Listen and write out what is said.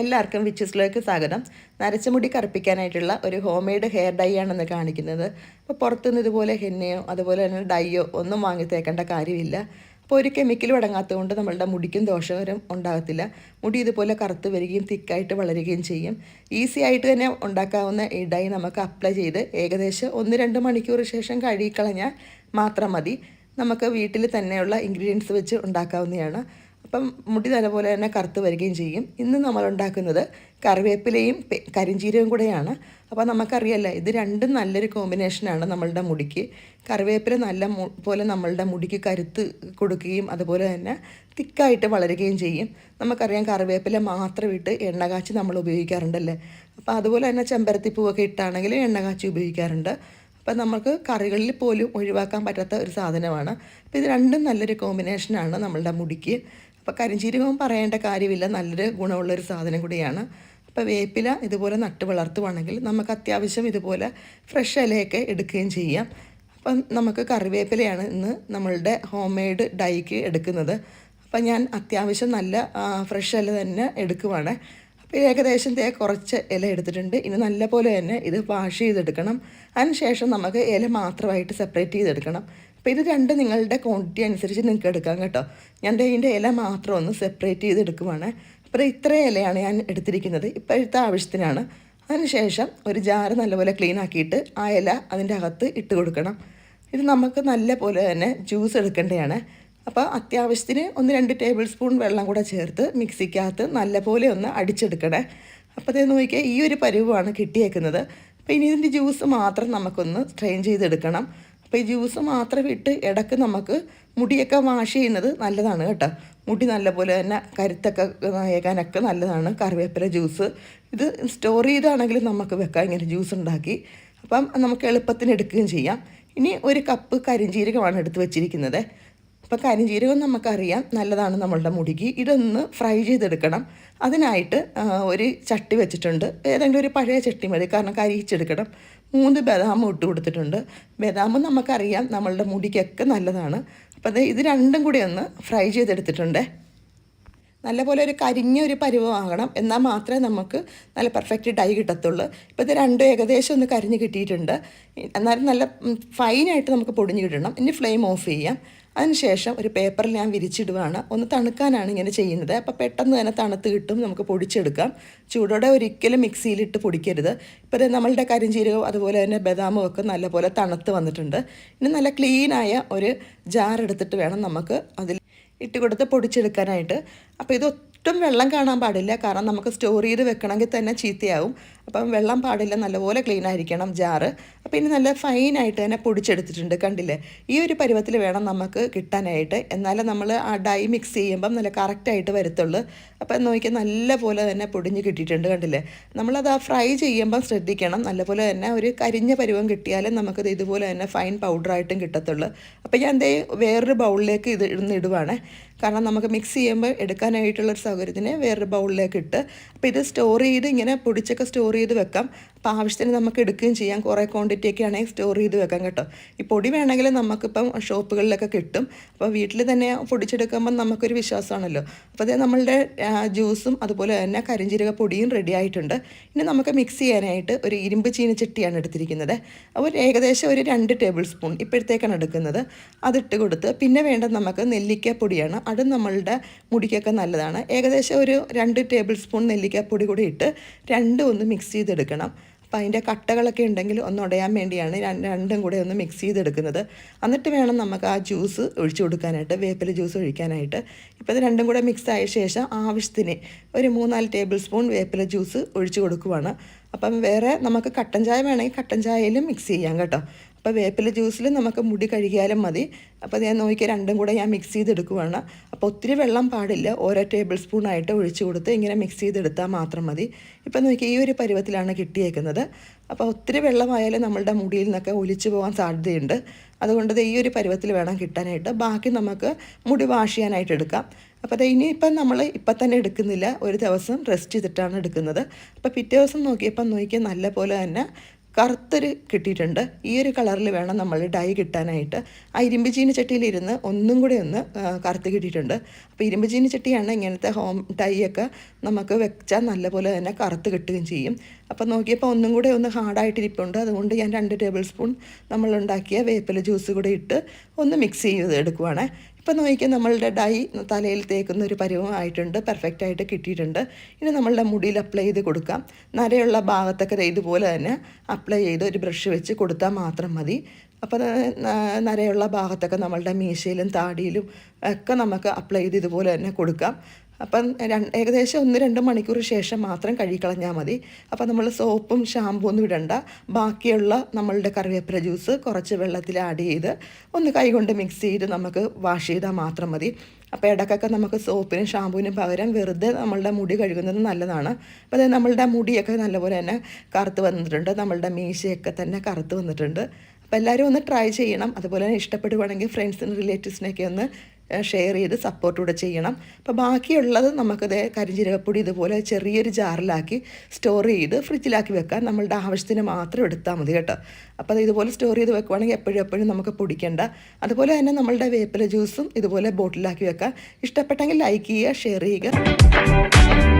എല്ലാവർക്കും വിച്ചസിലേക്ക് സ്വാഗതം. നരച്ച മുടി കറുപ്പിക്കാനായിട്ടുള്ള ഒരു ഹോം മെയ്ഡ് ഹെയർ ഡൈ ആണെന്ന് കാണിക്കുന്നത്. അപ്പോൾ പുറത്തുനിന്ന് ഇതുപോലെ ഹെന്നയോ അതുപോലെ തന്നെ ഡൈയോ ഒന്നും വാങ്ങി തേക്കേണ്ട കാര്യമില്ല. അപ്പോൾ ഒരു കെമിക്കലും അടങ്ങാത്തതുകൊണ്ട് നമ്മളുടെ മുടിക്കും ദോഷകരം ഉണ്ടാകത്തില്ല. മുടി ഇതുപോലെ കറുത്ത് വരികയും തിക്കായിട്ട് വളരുകയും ചെയ്യും. ഈസി ആയിട്ട് തന്നെ ഉണ്ടാക്കാവുന്ന ഈ ഡൈ നമുക്ക് അപ്ലൈ ചെയ്ത് ഏകദേശം ഒന്ന് രണ്ട് മണിക്കൂർ ശേഷം കഴുകിക്കളഞ്ഞാൽ മാത്രം മതി. നമുക്ക് വീട്ടിൽ തന്നെയുള്ള ഇൻഗ്രീഡിയൻസ് വെച്ച് ഉണ്ടാക്കാവുന്നതാണ്. അപ്പം മുടി നല്ലപോലെ തന്നെ കറുത്ത് വരികയും ചെയ്യും. ഇന്ന് നമ്മൾ ഉണ്ടാക്കുന്നത് കറിവേപ്പിലയും കരിഞ്ചീരയും കൂടെയാണ്. അപ്പോൾ നമുക്കറിയാലോ ഇത് രണ്ടും നല്ലൊരു കോമ്പിനേഷനാണ് നമ്മളുടെ മുടിക്ക്. കറിവേപ്പില നല്ല പോലെ നമ്മളുടെ മുടിക്ക് കരുത്ത് കൊടുക്കുകയും അതുപോലെ തന്നെ തിക്കായിട്ട് വളരുകയും ചെയ്യും. നമുക്കറിയാം കറിവേപ്പില മാത്രം ഇട്ട് എണ്ണ കാച്ചി നമ്മൾ ഉപയോഗിക്കാറുണ്ടല്ലേ? അപ്പോൾ അതുപോലെ തന്നെ ചെമ്പരത്തിപ്പൂവൊക്കെ ഇട്ടാണെങ്കിലും എണ്ണ കാച്ചി ഉപയോഗിക്കാറുണ്ട്. അപ്പം നമുക്ക് കറികളിൽ പോലും ഒഴിവാക്കാൻ പറ്റാത്ത ഒരു സാധനമാണ്. അപ്പോൾ ഇത് രണ്ടും നല്ലൊരു കോമ്പിനേഷനാണ് നമ്മളുടെ മുടിക്ക്. അപ്പോൾ കരിഞ്ചീരകവും പറയേണ്ട കാര്യമില്ല. നല്ലൊരു ഗുണമുള്ളൊരു സാധനം കൂടിയാണ്. അപ്പോൾ വേപ്പില ഇതുപോലെ നട്ട് വളർത്തുവാണെങ്കിൽ നമുക്ക് അത്യാവശ്യം ഇതുപോലെ ഫ്രഷ് ഇലയൊക്കെ എടുക്കുകയും ചെയ്യാം. അപ്പം നമുക്ക് കറിവേപ്പിലയാണ് ഇന്ന് നമ്മളുടെ ഹോം മെയ്ഡ് ഡൈക്ക് എടുക്കുന്നത്. അപ്പം ഞാൻ അത്യാവശ്യം നല്ല ഫ്രഷ് ഇല തന്നെ എടുക്കുവാണ്. അപ്പോൾ ഏകദേശം തേ കുറച്ച് ഇല എടുത്തിട്ടുണ്ട്. ഇനി നല്ല പോലെ തന്നെ ഇത് വാഷ് ചെയ്തെടുക്കണം. അതിനുശേഷം നമുക്ക് ഇല മാത്രമായിട്ട് സെപ്പറേറ്റ് ചെയ്തെടുക്കണം. അപ്പോൾ ഇത് രണ്ട് നിങ്ങളുടെ ക്വാണ്ടിറ്റി അനുസരിച്ച് നിങ്ങൾക്ക് എടുക്കാം കേട്ടോ. ഞാൻ ഇതിന്റെ ഇല മാത്രം ഒന്ന് സെപ്പറേറ്റ് ചെയ്ത് എടുക്കുവാണ്. അപ്പോൾ ഇത്രയും ഇലയാണ് ഞാൻ എടുത്തിരിക്കുന്നത്. ഇപ്പോഴത്തെ ആവശ്യത്തിനാണ്. അതിനുശേഷം ഒരു ജാറ് നല്ലപോലെ ക്ലീൻ ആക്കിയിട്ട് ആ ഇല അതിന്റെ അകത്ത് ഇട്ട് കൊടുക്കണം. ഇത് നമുക്ക് നല്ല പോലെ തന്നെ ജ്യൂസ് എടുക്കേണ്ടതാണ്. അപ്പോൾ അത്യാവശ്യത്തിന് ഒന്ന് രണ്ട് ടേബിൾ സ്പൂൺ വെള്ളം കൂടെ ചേർത്ത് മിക്സിക്കകത്ത് നല്ലപോലെ ഒന്ന് അടിച്ചെടുക്കണേ. അപ്പോൾ അതേ നോക്കിയാൽ ഈ ഒരു പരുവമാണ് കിട്ടിയേക്കുന്നത്. അപ്പോൾ ഇനി ഇതിന്റെ ജ്യൂസ് മാത്രം നമുക്കൊന്ന് സ്ട്രെയിൻ ചെയ്തെടുക്കണം. അപ്പോൾ ഈ ജ്യൂസ് മാത്രം ഇട്ട് ഇടയ്ക്ക് നമുക്ക് മുടിയൊക്കെ വാഷ് ചെയ്യുന്നത് നല്ലതാണ് കേട്ടോ. മുടി നല്ലപോലെ തന്നെ കരുത്തൊക്കെ ഏകാനൊക്കെ നല്ലതാണ് കറിവേപ്പില ജ്യൂസ് ഇത് സ്റ്റോർ ചെയ്താണെങ്കിലും നമുക്ക് വെക്കാം ഇങ്ങനെ ജ്യൂസ് ഉണ്ടാക്കി. അപ്പം നമുക്ക് എളുപ്പത്തിന് എടുക്കുകയും ചെയ്യാം. ഇനി ഒരു കപ്പ് കരിഞ്ജീരകമാണ് എടുത്ത് വെച്ചിരിക്കുന്നത്. അപ്പോൾ കരിഞ്ജീരകം നമുക്കറിയാം നല്ലതാണ് നമ്മളുടെ മുടിക്ക്. ഇതൊന്ന് ഫ്രൈ ചെയ്തെടുക്കണം. അതിനായിട്ട് ഒരു ചട്ടി വെച്ചിട്ടുണ്ട്. ഏതെങ്കിലും ഒരു പഴയ ചട്ടി മതി കാരണം കരിയിച്ചെടുക്കണം. മൂന്ന് ബദാം ഇട്ട് കൊടുത്തിട്ടുണ്ട്. ബദാം നമുക്കറിയാം നമ്മളുടെ മുടിക്കൊക്കെ നല്ലതാണ്. അപ്പോൾ അത് ഇത് രണ്ടും കൂടി ഒന്ന് ഫ്രൈ ചെയ്തെടുത്തിട്ടുണ്ട്. നല്ലപോലെ ഒരു കരിഞ്ഞ ഒരു പരുവമാകണം. എന്നാൽ മാത്രമേ നമുക്ക് നല്ല പെർഫെക്റ്റ് ഡൈ കിട്ടത്തുള്ളൂ. ഇപ്പോൾ ഇത് രണ്ടും ഏകദേശം ഒന്ന് കരിഞ്ഞ് കിട്ടിയിട്ടുണ്ട്. എന്നാലും നല്ല ഫൈനായിട്ട് നമുക്ക് പൊടിഞ്ഞ് കിട്ടണം. ഇനി ഫ്ലെയിം ഓഫ് ചെയ്യാം. അതിനുശേഷം ഒരു പേപ്പറിൽ ഞാൻ വിരിച്ചിടുവാണ്. ഒന്ന് തണുക്കാനാണ് ഇങ്ങനെ ചെയ്യുന്നത്. അപ്പോൾ പെട്ടെന്ന് തന്നെ തണുത്ത് കിട്ടും. നമുക്ക് പൊടിച്ചെടുക്കാം. ചൂടോടെ ഒരിക്കലും മിക്സിയിലിട്ട് പൊടിക്കരുത്. ഇപ്പോൾ ഇത് നമ്മളുടെ കരിഞ്ചീരകവും അതുപോലെ തന്നെ ബദാമും ഒക്കെ നല്ലപോലെ തണുത്ത് വന്നിട്ടുണ്ട്. ഇനി നല്ല ക്ലീനായ ഒരു ജാർ എടുത്തിട്ട് വേണം നമുക്ക് അതിൽ ഇട്ട് കൊടുത്ത് പൊടിച്ചെടുക്കാനായിട്ട്. അപ്പോൾ ഇത് ഒട്ടും വെള്ളം കാണാൻ പാടില്ല. കാരണം നമുക്ക് സ്റ്റോർ ചെയ്ത് വെക്കണമെങ്കിൽ തന്നെ ചീത്തയാവും. അപ്പം വെള്ളം പാടില്ല നല്ലപോലെ ക്ലീൻ ആയിരിക്കണം ജാറ് അപ്പോൾ ഇനി നല്ല ഫൈനായിട്ട് തന്നെ പൊടിച്ചെടുത്തിട്ടുണ്ട് കണ്ടില്ലേ? ഈ ഒരു പരുവത്തിൽ വേണം നമുക്ക് കിട്ടാനായിട്ട്. എന്നാലേ നമ്മൾ ആ ഡൈ മിക്സ് ചെയ്യുമ്പം നല്ല കറക്റ്റായിട്ട് വരത്തുള്ളൂ. അപ്പം നോക്കി നല്ല പോലെ തന്നെ പൊടിഞ്ഞ് കിട്ടിയിട്ടുണ്ട് കണ്ടില്ലേ? നമ്മളത് ആ ഫ്രൈ ചെയ്യുമ്പം ശ്രദ്ധിക്കണം. നല്ലപോലെ തന്നെ ഒരു കരിഞ്ഞ പരുവം കിട്ടിയാലും നമുക്കത് ഇതുപോലെ തന്നെ ഫൈൻ പൗഡറായിട്ടും കിട്ടത്തുള്ളൂ. അപ്പോൾ ഞാൻ എന്തേ വേറൊരു ബൗളിലേക്ക് ഇത് ഇടുന്ന് ഇടുവാണ്. കാരണം നമുക്ക് മിക്സ് ചെയ്യുമ്പോൾ എടുക്കാനായിട്ടുള്ളൊരു സൗകര്യത്തിന് വേറൊരു ബൗളിലേക്ക് ഇട്ട്. അപ്പോൾ ഇത് സ്റ്റോർ ചെയ്ത് ഇങ്ങനെ പൊടിച്ചൊക്കെ സ്റ്റോർ ചെയ്ത് വെക്കാം. അപ്പോൾ ആവശ്യത്തിന് നമുക്ക് എടുക്കുകയും ചെയ്യാം. കുറേ ക്വാണ്ടിറ്റി ഒക്കെ ആണെങ്കിൽ സ്റ്റോർ ചെയ്ത് വെക്കാം കേട്ടോ. ഈ പൊടി വേണമെങ്കിൽ നമുക്കിപ്പം ഷോപ്പുകളിലൊക്കെ കിട്ടും. അപ്പോൾ വീട്ടിൽ തന്നെ പൊടിച്ചെടുക്കുമ്പോൾ നമുക്കൊരു വിശ്വാസമാണല്ലോ. അപ്പോൾ അതേ നമ്മളുടെ ജ്യൂസും അതുപോലെ തന്നെ കരിഞ്ചീരക പൊടിയും റെഡി ആയിട്ടുണ്ട്. ഇനി നമുക്ക് മിക്സ് ചെയ്യാനായിട്ട് ഒരു ഇരുമ്പ് ചീനച്ചട്ടിയാണ് എടുത്തിരിക്കുന്നത്. അപ്പോൾ ഏകദേശം ഒരു രണ്ട് ടേബിൾ സ്പൂൺ ഇപ്പോഴത്തേക്കാണ് എടുക്കുന്നത്. അതിട്ട് കൊടുത്ത് പിന്നെ വേണ്ടത് നമുക്ക് നെല്ലിക്ക പൊടിയാണ്. അത് നമ്മളുടെ മുടിക്കൊക്കെ നല്ലതാണ്. ഏകദേശം ഒരു രണ്ട് ടേബിൾ സ്പൂൺ നെല്ലിക്ക പൊടി കൂടി ഇട്ട് രണ്ടും ഒന്ന് മിക്സ് ചെയ്തെടുക്കണം. അപ്പോൾ അതിന്റെ കട്ടകളൊക്കെ ഉണ്ടെങ്കിൽ ഒന്ന് ഉടയാൻ വേണ്ടിയാണ് രണ്ടും കൂടെ ഒന്ന് മിക്സ് ചെയ്തെടുക്കുന്നത്. എന്നിട്ട് വേണം നമുക്ക് ആ ജ്യൂസ് ഒഴിച്ചു കൊടുക്കാനായിട്ട് വേപ്പില ജ്യൂസ് ഒഴിക്കാനായിട്ട്. ഇപ്പോൾ ഇത് രണ്ടും കൂടെ മിക്സ് ആയ ശേഷം ആവശ്യത്തിന് ഒരു മൂന്നാൽ ടേബിൾ സ്പൂൺ വേപ്പില ജ്യൂസ് ഒഴിച്ചു കൊടുക്കുവാണ്. അപ്പം വേറെ നമുക്ക് കട്ടൻ ചായ വേണമെങ്കിൽ കട്ടൻ ചായയിലും മിക്സ് ചെയ്യാം കേട്ടോ. അപ്പോൾ വേപ്പില ജ്യൂസിൽ നമുക്ക് മുടി കഴുകിയാലും മതി. അപ്പോൾ ഞാൻ നോക്കിയാൽ രണ്ടും കൂടെ ഞാൻ മിക്സ് ചെയ്തെടുക്കുവാണ്. അപ്പോൾ ഒത്തിരി വെള്ളം പാടില്ല. ഓരോ ടേബിൾ സ്പൂണായിട്ട് ഒഴിച്ചു കൊടുത്ത് ഇങ്ങനെ മിക്സ് ചെയ്തെടുത്താൽ മാത്രം മതി. ഇപ്പോൾ നോക്കിയാൽ ഈ ഒരു പരുവത്തിലാണ് കിട്ടിയേക്കുന്നത്. അപ്പോൾ ഒത്തിരി വെള്ളമായാലും നമ്മളുടെ മുടിയിൽ നിന്നൊക്കെ ഒലിച്ചു പോകാൻ സാധ്യതയുണ്ട്. അതുകൊണ്ട് ഈ ഒരു പരുവത്തിൽ വേണം കിട്ടാനായിട്ട്. ബാക്കി നമുക്ക് മുടി വാഷ് ചെയ്യാനായിട്ട് എടുക്കാം. അപ്പോൾ അത് ഇനിയിപ്പം നമ്മൾ ഇപ്പം തന്നെ എടുക്കുന്നില്ല. ഒരു ദിവസം റെസ്റ്റ് ചെയ്തിട്ടാണ് എടുക്കുന്നത്. അപ്പോൾ പിറ്റേ ദിവസം നോക്കിയപ്പം നോക്കിയാൽ നല്ല പോലെ തന്നെ കറുത്തൊരു കിട്ടിയിട്ടുണ്ട്. ഈ ഒരു കളറിൽ വേണം നമ്മൾ ഡൈ കിട്ടാനായിട്ട്. ആ ഇരുമ്പ് ചീനി ചട്ടിയിലിരുന്ന് ഒന്നും കൂടി ഒന്ന് കറുത്ത് കിട്ടിയിട്ടുണ്ട്. അപ്പോൾ ഇരുമ്പ് ചീനി ചട്ടിയാണ് ഇങ്ങനത്തെ ഹോം ഡൈ ഒക്കെ നമുക്ക് വെച്ചാൽ നല്ലപോലെ തന്നെ കറുത്ത് കിട്ടുകയും ചെയ്യും. അപ്പോൾ നോക്കിയപ്പോൾ ഒന്നും കൂടെ ഒന്ന് ഹാർഡായിട്ടിരിപ്പുണ്ട്. അതുകൊണ്ട് ഞാൻ രണ്ട് ടേബിൾ സ്പൂൺ നമ്മളുണ്ടാക്കിയ വേപ്പില ജ്യൂസ് കൂടെ ഇട്ട് ഒന്ന് മിക്സ് ചെയ്ത് എടുക്കുവാണ്. ഇപ്പം നോക്കിയാൽ നമ്മളുടെ ഡൈ തലയിൽ തേക്കുന്ന ഒരു പരുവമായിട്ടുണ്ട് പെർഫെക്റ്റ് ആയിട്ട് കിട്ടിയിട്ടുണ്ട്. ഇനി നമ്മളുടെ മുടിയിൽ അപ്ലൈ ചെയ്ത് കൊടുക്കാം. നരയുള്ള ഭാഗത്തൊക്കെ ഇതുപോലെ തന്നെ അപ്ലൈ ചെയ്ത് ഒരു ബ്രഷ് വെച്ച് കൊടുത്താൽ മാത്രം മതി. അപ്പോൾ നരയുള്ള ഭാഗത്തൊക്കെ നമ്മളുടെ മീശയിലും താടിയിലും ഒക്കെ നമുക്ക് അപ്ലൈ ചെയ്ത് ഇതുപോലെ തന്നെ കൊടുക്കാം. അപ്പം ഏകദേശം ഒന്ന് രണ്ട് മണിക്കൂർ ശേഷം മാത്രം കഴുകിക്കളഞ്ഞാൽ മതി. അപ്പം നമ്മൾ സോപ്പും ഷാമ്പൂ ഒന്നും ഇടണ്ട. ബാക്കിയുള്ള നമ്മളുടെ കറിവേപ്പില ജ്യൂസ് കുറച്ച് വെള്ളത്തിൽ ആഡ് ചെയ്ത് ഒന്ന് കൈകൊണ്ട് മിക്സ് ചെയ്ത് നമുക്ക് വാഷ് ചെയ്താൽ മാത്രം മതി. അപ്പോൾ ഇടയ്ക്കൊക്കെ നമുക്ക് സോപ്പിനും ഷാമ്പൂവിനും പകരം വെറുതെ നമ്മളുടെ മുടി കഴുകുന്നത് നല്ലതാണ്. അപ്പോൾ അതായത് നമ്മളുടെ മുടിയൊക്കെ നല്ലപോലെ തന്നെ കറുത്ത് വന്നിട്ടുണ്ട്. നമ്മളുടെ മീശയൊക്കെ തന്നെ കറുത്ത് വന്നിട്ടുണ്ട്. അപ്പോൾ എല്ലാവരും ഒന്ന് ട്രൈ ചെയ്യണം. അതുപോലെ തന്നെ ഇഷ്ടപ്പെടുവാണെങ്കിൽ ഫ്രണ്ട്സിനും റിലേറ്റീവ്സിനൊക്കെ ഒന്ന് ഷെയർ ചെയ്ത് സപ്പോർട്ട് കൂടെ ചെയ്യണം. അപ്പോൾ ബാക്കിയുള്ളത് നമുക്കത് കരിഞ്ജീരകപ്പൊടി ഇതുപോലെ ചെറിയൊരു ജാറിലാക്കി സ്റ്റോർ ചെയ്ത് ഫ്രിഡ്ജിലാക്കി വെക്കാൻ നമ്മളുടെ ആവശ്യത്തിന് മാത്രം എടുത്താൽ മതി കേട്ടോ. അപ്പോൾ അത് ഇതുപോലെ സ്റ്റോർ ചെയ്ത് വെക്കുവാണെങ്കിൽ എപ്പോഴും എപ്പോഴും നമുക്ക് പൊടിക്കേണ്ട. അതുപോലെ തന്നെ നമ്മളുടെ വേപ്പില ജ്യൂസും ഇതുപോലെ ബോട്ടിലാക്കി വെക്കാം. ഇഷ്ടപ്പെട്ടെങ്കിൽ ലൈക്ക് ചെയ്യുക ഷെയർ ചെയ്യുക.